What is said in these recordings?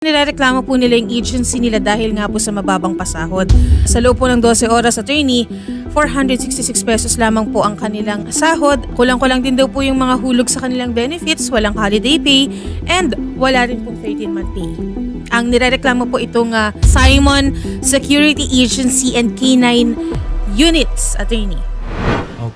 Nilareklamo po nila yung agency nila dahil nga po sa mababang pasahod. Sa loob po ng 12 oras attorney, 466 pesos lamang po ang kanilang sahod. Kulang-kulang din daw po yung mga hulog sa kanilang benefits, walang holiday pay, and wala rin pong 13-month pay. Ang nirereklamo po itong ah, Simon Security Agency and K9 Units, attorney.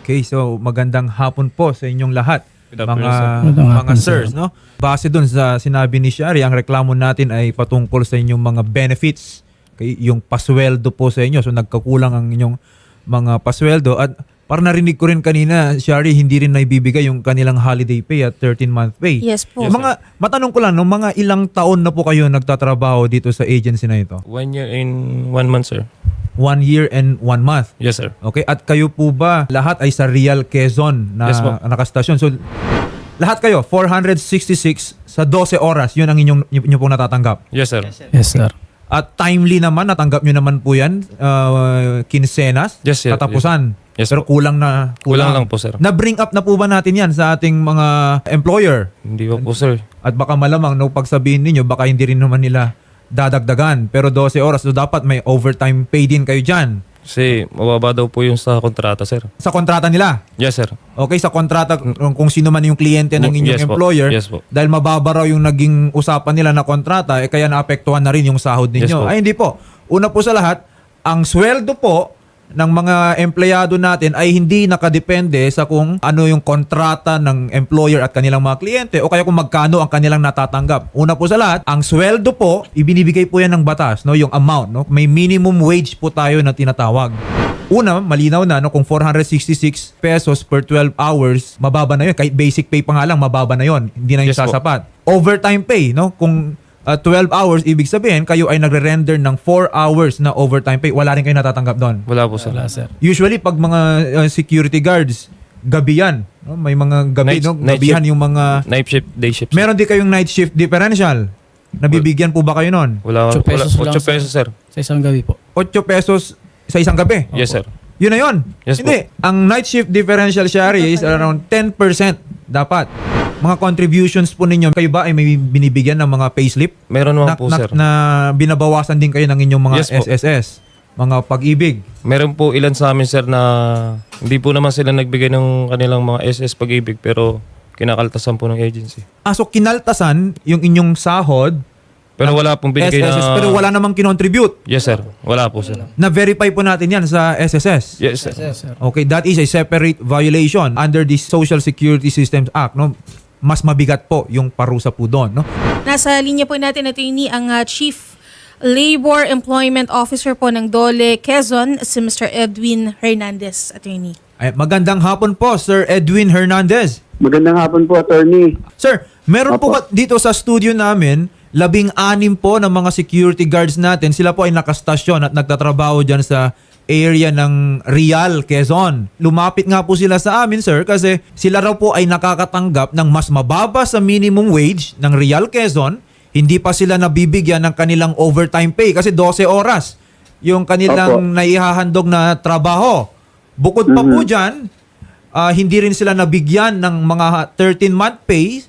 Okay, so magandang hapon po sa inyong lahat. Good mga afternoon, sir. Mga sirs, no? Base dun sa sinabi ni Shari, ang reklamo natin ay patungkol sa inyong mga benefits, okay, yung pasweldo po sa inyo. So nagkakulang ang inyong mga pasweldo at para narinig ko rin kanina, Shari, hindi rin naibibigay yung kanilang holiday pay at 13-month pay. Yes po. mga matanong ko lang, no, mga ilang taon na po kayo nagtatrabaho dito sa agency na ito? One year and one month, sir. One year and one month. Yes, sir. Okay, at kayo po ba lahat ay sa Real Quezon na Yes po. nakastasyon? So lahat kayo 466 sa 12 oras, 'yun ang inyong inyo pong natatanggap. Yes, sir. Yes, sir. At timely naman natanggap nyo naman po 'yan, uh, kinsenas, Yes, sir. katapusan. Yes, Pero kulang na Kulang lang po, sir. Na bring up na po ba natin 'yan sa ating mga employer? Hindi pa po, sir. At baka malamang no pagsabihin ninyo baka hindi rin naman nila dadagdagan pero 12 oras so dapat may overtime pay din kayo diyan Kasi mababa daw po yung sa kontrata, sir. sa kontrata nila. Yes, sir. Okay, sa kontrata, kung sino man yung kliyente ng inyong Yes po. employer, Yes po. dahil mababa raw yung naging usapan nila na kontrata, eh kaya naapektuhan na rin yung sahod Yes ninyo. po. Ay, hindi po. Una po sa lahat, ang sweldo po ng mga empleyado natin ay hindi nakadepende sa kung ano yung kontrata ng employer at kanilang mga kliyente o kaya kung magkano ang kanilang natatanggap. Una po sa lahat, ang sweldo po, ibinibigay po yan ng batas, no, yung amount, no. May minimum wage po tayo na tinatawag. Una, malinaw na no kung 466 pesos per 12 hours, mababa na 'yon. Kahit basic pay pa nga lang, mababa na 'yon. Hindi na 'yung Yes po. sasapat. Overtime pay, no? Kung uh, 12 hours, ibig sabihin kayo ay nagre-render ng 4 hours na overtime pay. Wala rin kayo natatanggap doon. Wala po, sir. Wala, sir. Usually pag mga uh, security guards, gabi yan. No? May mga gabi, Night- no? night Gabihan shift. yung mga... Night shift, day shift. sir. Meron din kayong night shift differential. Nabibigyan po ba kayo noon? Wala, Ocho wala. pesos lang, 8 pesos, sir. Sa isang gabi po. 8 pesos sa isang gabi. Yes, sir. Yun na yun. Yes Hindi. Ang night shift differential share is around 10% dapat. Mga contributions po ninyo, kayo ba ay may binibigyan ng mga payslip? Meron Na, naman po, na, sir. na binabawasan din kayo ng inyong mga Yes po. SSS, mga pag-ibig. Meron po ilan sa amin, sir, na hindi po naman sila nagbigay ng kanilang mga SS pag-ibig pero kinakaltasan po ng agency. Ah, so kinaltasan yung inyong sahod, Pero wala pong binigay SSS, na... pero wala namang kinontribute. Yes, sir. Wala po, sir. Na-verify po natin yan sa SSS. Yes, sir. Yes, sir. Okay, that is a separate violation under the Social Security Systems Act. No? Mas mabigat po yung parusa po doon. No? Nasa linya po natin attorney ang ah, Chief Labor Employment Officer po ng Dole Quezon, si Mr. Edwin Hernandez, attorney. Ay, magandang hapon po, Sir Edwin Hernandez. Magandang hapon po, attorney. Sir, meron po Opo. ba dito sa studio namin, labing anim po ng mga security guards natin, sila po ay nakastasyon at nagtatrabaho dyan sa area ng Real, Quezon. Lumapit nga po sila sa amin, sir, kasi sila raw po ay nakakatanggap ng mas mababa sa minimum wage ng Real, Quezon. Hindi pa sila nabibigyan ng kanilang overtime pay kasi 12 oras yung kanilang Opo. naihahandog na trabaho. Bukod pa po Mhm. dyan, ah, hindi rin sila nabigyan ng mga 13-month pay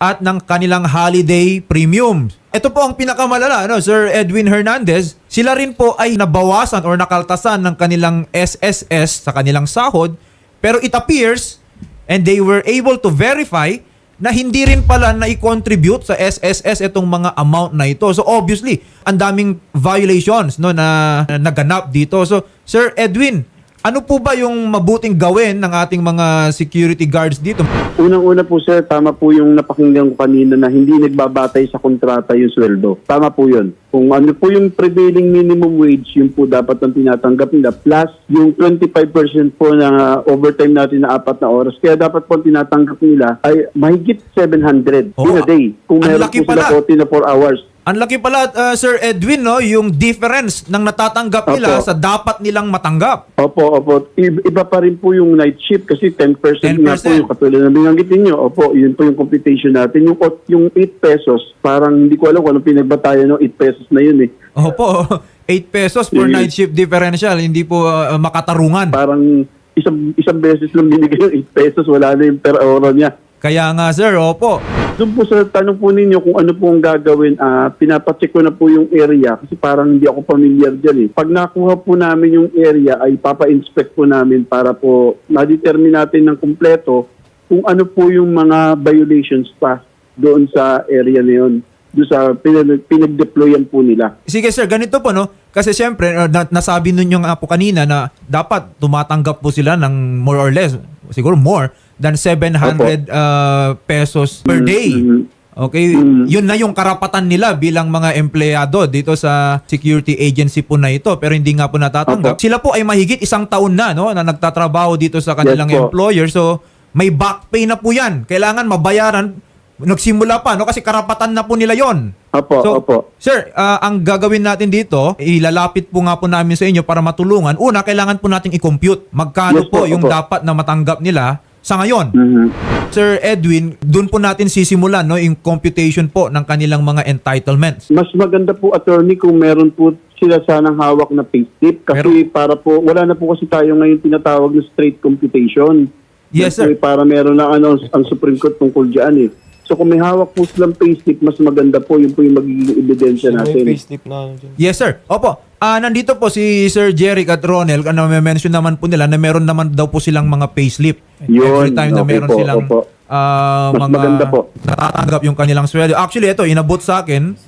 at ng kanilang holiday premium. Ito po ang pinakamalala, no, Sir Edwin Hernandez. Sila rin po ay nabawasan or nakaltasan ng kanilang SSS sa kanilang sahod. Pero it appears, and they were able to verify, na hindi rin pala na-contribute sa SSS itong mga amount na ito. So obviously, ang daming violations no na, na naganap dito. So Sir Edwin, ano po ba yung mabuting gawin ng ating mga security guards dito? Unang-una po, sir, tama po yung napakinggan ko kanina na hindi nagbabatay sa kontrata yung sweldo. Tama po yun. Kung ano po yung prevailing minimum wage, yun po dapat ang tinatanggap nila. Plus, yung 25% po na overtime natin na apat na oras. Kaya dapat po ang tinatanggap nila ay mahigit 700 Oo, in a day. Kung meron po sila pala. 40 na 4 hours. Ang laki pala, uh, Sir Edwin, no, yung difference ng natatanggap nila Opo. sa dapat nilang matanggap. Opo, opo. Iba pa rin po yung night shift kasi 10%, nga 10%. po yung katulad na binanggit ninyo. Opo, yun po yung computation natin. Yung, yung 8 pesos, parang hindi ko alam kung anong pinagbatayan ng 8 pesos na yun eh. Opo, 8 pesos for Yeah. night shift differential, hindi po uh, makatarungan. Parang isang isang beses lang binigay yung 8 pesos, wala na yung per hour niya. Kaya nga sir, opo. Doon po sa tanong po ninyo kung ano po ang gagawin, ah pinapacheck ko na po yung area kasi parang hindi ako familiar dyan eh. Pag nakuha po namin yung area ay papa-inspect po namin para po ma-determine natin ng kumpleto kung ano po yung mga violations pa doon sa area na yun. Doon sa pinag- pinag-deployan po nila. Sige sir, ganito po no. Kasi siyempre, uh, na- nasabi nun yung nga po kanina na dapat tumatanggap po sila ng more or less, siguro more than 700 uh, pesos per day. Mhm. Okay, yun na yung karapatan nila bilang mga empleyado dito sa security agency po na ito pero hindi nga po natatanggap. Opo. Sila po ay mahigit isang taon na no na nagtatrabaho dito sa kanilang Yes po. employer so may back pay na po yan. Kailangan mabayaran nagsimula pa no kasi karapatan na po nila yon. Opo, So, opo. Sir, ah, ang gagawin natin dito, ilalapit po nga po namin sa inyo para matulungan. Una, kailangan po nating i-compute magkano Yes po, po, yung opo. dapat na matanggap nila sa ngayon. Mhm. Sir Edwin, doon po natin sisimulan no, yung computation po ng kanilang mga entitlements. Mas maganda po attorney kung meron po sila sanang hawak na payslip kasi para po wala na po kasi tayo ngayon tinatawag na straight computation. Yes, Kasi sir. para meron na ano ang Supreme Court tungkol diyan eh. So kung may hawak po silang payslip, mas maganda po yun po yung magiging ebidensya May natin. payslip na ano dyan. Yes, sir. Opo. Ah, nandito po si Sir Jeric at Ronel. Ano, may mention naman po nila na meron naman daw po silang mga payslip. Yun, Every time na okay meron po, silang opo. ah, Mas mga maganda po. natatanggap yung kanilang sweldo. Actually, ito, inabot sa akin.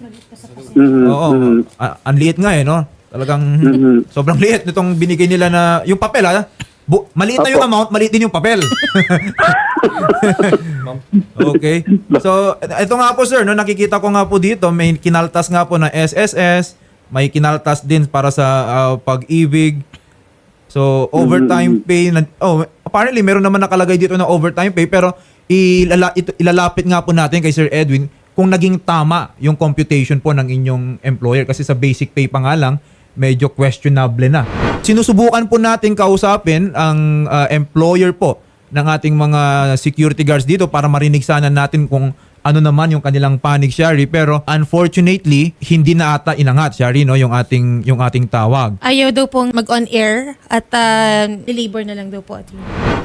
Mhm, Oo. mhm. Ah, ang liit nga eh, no? Talagang Mhm. sobrang liit nitong binigay nila na yung papel ha. Bu- maliit na yung Opo. amount, maliit din yung papel. okay. So, ito nga po sir, no, nakikita ko nga po dito, may kinaltas nga po na SSS, may kinaltas din para sa ah, pag-ibig. So, overtime pay, na, oh, apparently meron naman nakalagay dito na overtime pay, pero ilala, ito, ilalapit nga po natin kay Sir Edwin kung naging tama yung computation po ng inyong employer kasi sa basic pay pa nga lang, medyo questionable na. Sinusubukan po natin kausapin ang ah, employer po ng ating mga security guards dito para marinig sana natin kung ano naman yung kanilang panic Shari pero unfortunately hindi na ata inangat Shari no yung ating yung ating tawag. Ayaw daw pong mag-on air at uh, labor na lang daw po. Atty.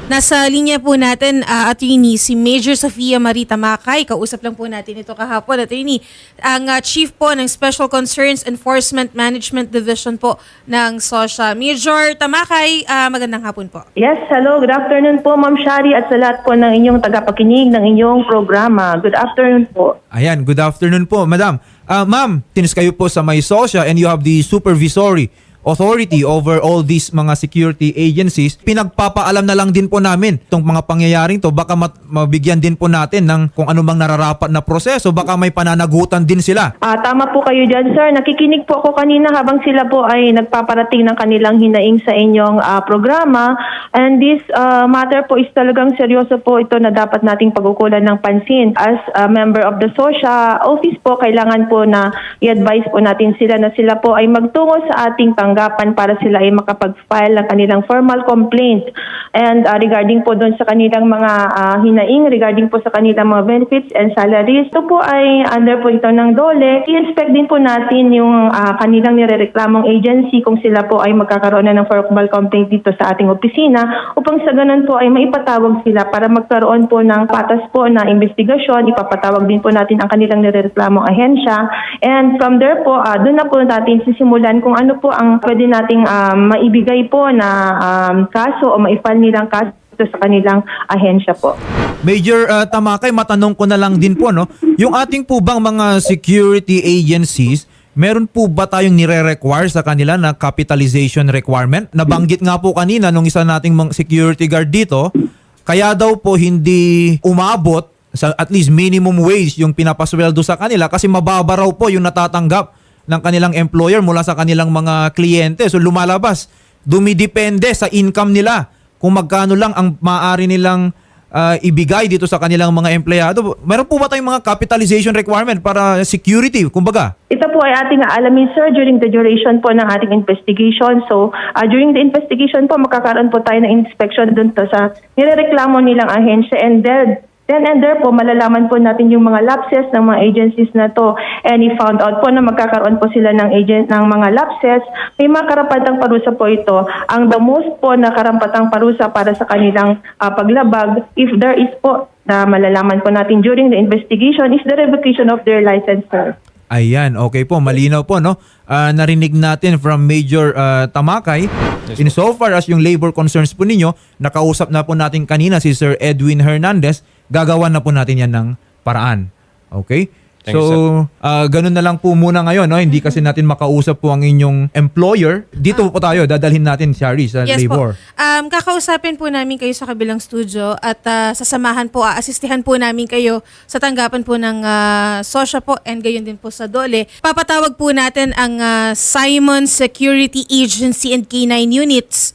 Nasa linya po natin, uh, attorney, si Major Sofia Marita Makay. Kausap lang po natin ito kahapon, attorney. Ang uh, chief po ng Special Concerns Enforcement Management Division po ng SOSHA. Major Tamakay, uh, magandang hapon po. Yes, hello. Good afternoon po, Ma'am Shari, at sa lahat po ng inyong tagapakinig ng inyong programa. Good afternoon po. Ayan, good afternoon po, madam. Ah, ma'am, tinis kayo po sa may SOSHA and you have the supervisory authority over all these mga security agencies. Pinagpapaalam na lang din po namin itong mga pangyayaring to. Baka mat- mabigyan din po natin ng kung ano mang nararapat na proseso. Baka may pananagutan din sila. Ah, tama po kayo dyan, sir. Nakikinig po ako kanina habang sila po ay nagpaparating ng kanilang hinaing sa inyong ah, programa. And this ah, matter po is talagang seryoso po ito na dapat nating pagkukulan ng pansin. As a member of the SOSHA office po, kailangan po na i-advise po natin sila na sila po ay magtungo sa ating tanggapan para sila ay makapag-file ng kanilang formal complaint. And ah, regarding po doon sa kanilang mga ah, hinaing, regarding po sa kanilang mga benefits and salaries, ito po ay under po ito ng DOLE. I-inspect din po natin yung ah, kanilang nirereklamong agency kung sila po ay magkakaroon na ng formal complaint dito sa ating opisina upang sa ganun po ay maipatawag sila para magkaroon po ng patas po na investigasyon. Ipapatawag din po natin ang kanilang nirereklamong ahensya. And from there po, ah, doon na po natin sisimulan kung ano po ang pwede nating ah, maibigay po na um, kaso o maifile nilang kaso sa kanilang ahensya po. Major uh, Tamakay, matanong ko na lang din po, no? Yung ating po bang mga security agencies, meron po ba tayong nire-require sa kanila na capitalization requirement? Nabanggit nga po kanina nung isa nating mga security guard dito, kaya daw po hindi umabot sa at least minimum wage yung pinapasweldo sa kanila kasi mababa raw po yung natatanggap ng kanilang employer mula sa kanilang mga kliyente. So lumalabas, dumidepende sa income nila kung magkano lang ang maaari nilang ah, ibigay dito sa kanilang mga empleyado. Meron po ba tayong mga capitalization requirement para security, kumbaga? Ito po ay ating aalamin, sir, during the duration po ng ating investigation. So, ah, during the investigation po, makakaroon po tayo ng inspection dun to sa nirereklamo nilang ahensya and then Then and there po, malalaman po natin yung mga lapses ng mga agencies na to. And if found out po na magkakaroon po sila ng agent ng mga lapses, may mga karapatang parusa po ito. Ang the most po na karampatang parusa para sa kanilang ah, paglabag, if there is po na malalaman po natin during the investigation, is the revocation of their license, sir. Ayan, okay po, malinaw po no. Ah, narinig natin from Major ah, Tamakay in so far as yung labor concerns po ninyo, nakausap na po natin kanina si Sir Edwin Hernandez, gagawan na po natin yan ng paraan. Okay? Thank so, you, ah, ganun na lang po muna ngayon, no? Hindi kasi natin makausap po ang inyong employer. Dito po tayo, dadalhin natin Shari sa Yes labor. po. Um, kakausapin po namin kayo sa kabilang studio at ah, sasamahan po, aasistihan po namin kayo sa tanggapan po ng uh, SOSHA po and gayon din po sa DOLE. Papatawag po natin ang ah, Simon Security Agency and K9 units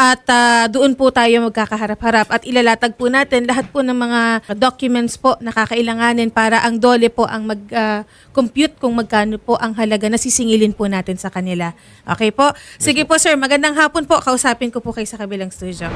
at ah, doon po tayo magkakaharap-harap at ilalatag po natin lahat po ng mga documents po na kakailanganin para ang DOLE po ang mag-compute kung magkano po ang halaga na sisingilin po natin sa kanila. Okay po? Sige po sir, magandang hapon po. Kausapin ko po kayo sa kabilang studio.